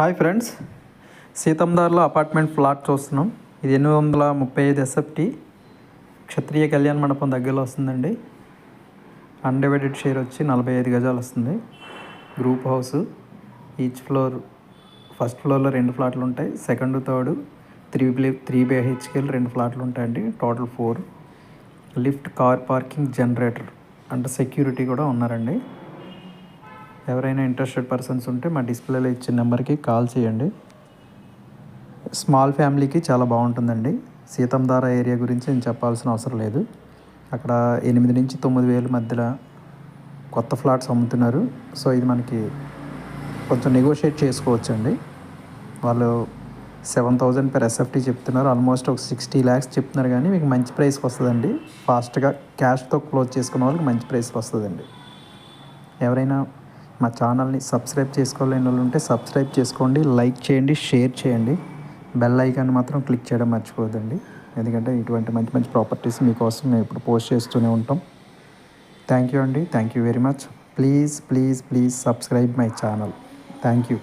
Hi friends. సీతందార్లో apartment flat చూస్తున్నాం. ఇది ఎనిమిది వందల ముప్పై ఐదు ఎస్ఎఫ్టి క్షత్రియ కళ్యాణ మండపం దగ్గరలో వస్తుందండి. అన్డివైడెడ్ షేర్ వచ్చి నలభై ఐదు గజాలు వస్తుంది. Group house. Each floor first ఫ్లోర్లో రెండు ఫ్లాట్లు ఉంటాయి. Second third three B three బిహెచ్కేలు రెండు ఫ్లాట్లు ఉంటాయండి. Total four. Lift car parking generator. అంటే సెక్యూరిటీ కూడా ఉన్నారండి. ఎవరైనా ఇంట్రెస్టెడ్ పర్సన్స్ ఉంటే మా డిస్ప్లేలో ఇచ్చిన నెంబర్కి కాల్ చేయండి. స్మాల్ ఫ్యామిలీకి చాలా బాగుంటుందండి. సీతంధార ఏరియా గురించి నేను చెప్పాల్సిన అవసరం లేదు. అక్కడ ఎనిమిది నుంచి తొమ్మిది వేల మధ్యలో కొత్త ఫ్లాట్స్ అమ్ముతున్నారు. సో ఇది మనకి కొంచెం నెగోషియేట్ చేసుకోవచ్చండి. వాళ్ళు సెవెన్ థౌజండ్ పెర్ ఎస్ఎఫ్టీ చెప్తున్నారు. ఆల్మోస్ట్ ఒక సిక్స్టీ ల్యాక్స్ చెప్తున్నారు కానీ మీకు మంచి ప్రైస్కి వస్తుందండి. ఫాస్ట్గా క్యాష్తో క్లోజ్ చేసుకున్న వాళ్ళకి మంచి ప్రైస్కి వస్తుందండి. ఎవరైనా మా ఛానల్ని సబ్స్క్రైబ్ చేసుకోలేని వాళ్ళు ఉంటే సబ్స్క్రైబ్ చేసుకోండి లైక్ చేయండి షేర్ చేయండి. బెల్ ఐకాన్ మాత్రం క్లిక్ చేయడం మర్చిపోదండి ఎందుకంటే ఇటువంటి మంచి మంచి ప్రాపర్టీస్ మీకోసం మేము ఇప్పుడు పోస్ట్ చేస్తూనే ఉంటాం. థ్యాంక్ యూ అండి. Thank you very much. Please please please subscribe my channel. Thank you.